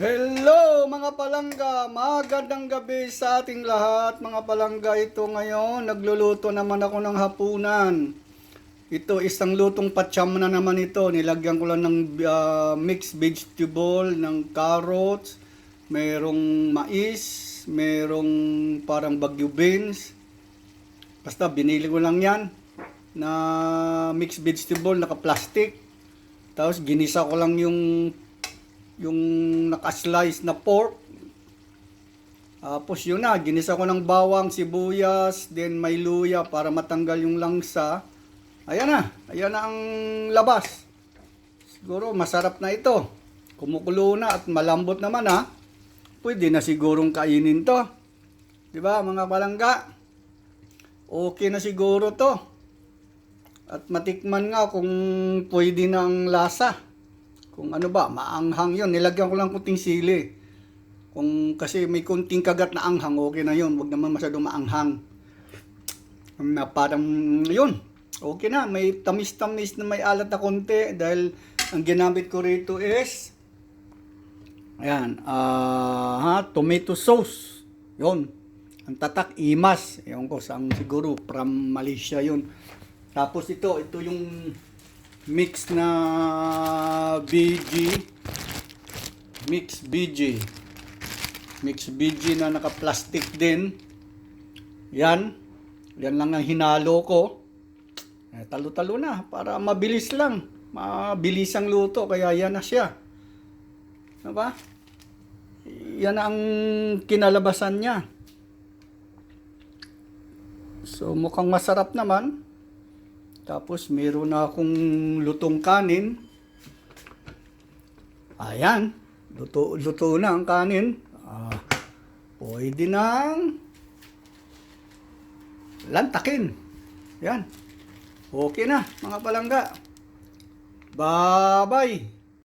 Hello mga palangga, magandang gabi sa ating lahat mga palangga ito ngayon. Nagluluto naman ako ng hapunan. Ito isang lutong patsyam na naman ito. Nilagyan ko lang ng ah, mixed vegetable, ng carrots, merong mais, merong parang bagyo beans. Basta binili ko lang yan na mixed vegetable, naka-plastic. Tapos ginisa ko lang yung yung naka-slice na pork. Tapos yun na, ginisa ko ng bawang, sibuyas, then may luya para matanggal yung langsa. Ayan na, ayan na ang labas. Siguro masarap na ito. Kumukulo na at malambot naman ha. Pwede na sigurong kainin to. ba mga palangga? Okay na siguro to. At matikman nga kung pwede na ang lasa. Kung ano ba, maanghang yon Nilagyan ko lang kunting sili. Kung kasi may kunting kagat na anghang, okay na yon Huwag naman masyadong maanghang. Na parang yun. Okay na. May tamis-tamis na may alat na konti dahil ang ginamit ko rito is Ayan, ah, ha, tomato sauce. Yon. Ang tatak imas. Ewan ko saan siguro from Malaysia yon. Tapos ito, ito yung mix na BG. Mix BG. Mix BG na naka-plastic din. Yan. Yan lang ang hinalo ko. Eh, talo-talo na para mabilis lang. Mabilis ang luto kaya yan na siya. Ano ba? Yan ang kinalabasan niya. So mukhang masarap naman. Tapos meron na akong lutong kanin. Ayan. Luto, luto na ang kanin. Ah, pwede nang lantakin. Yan. Okay na mga palangga. Bye-bye.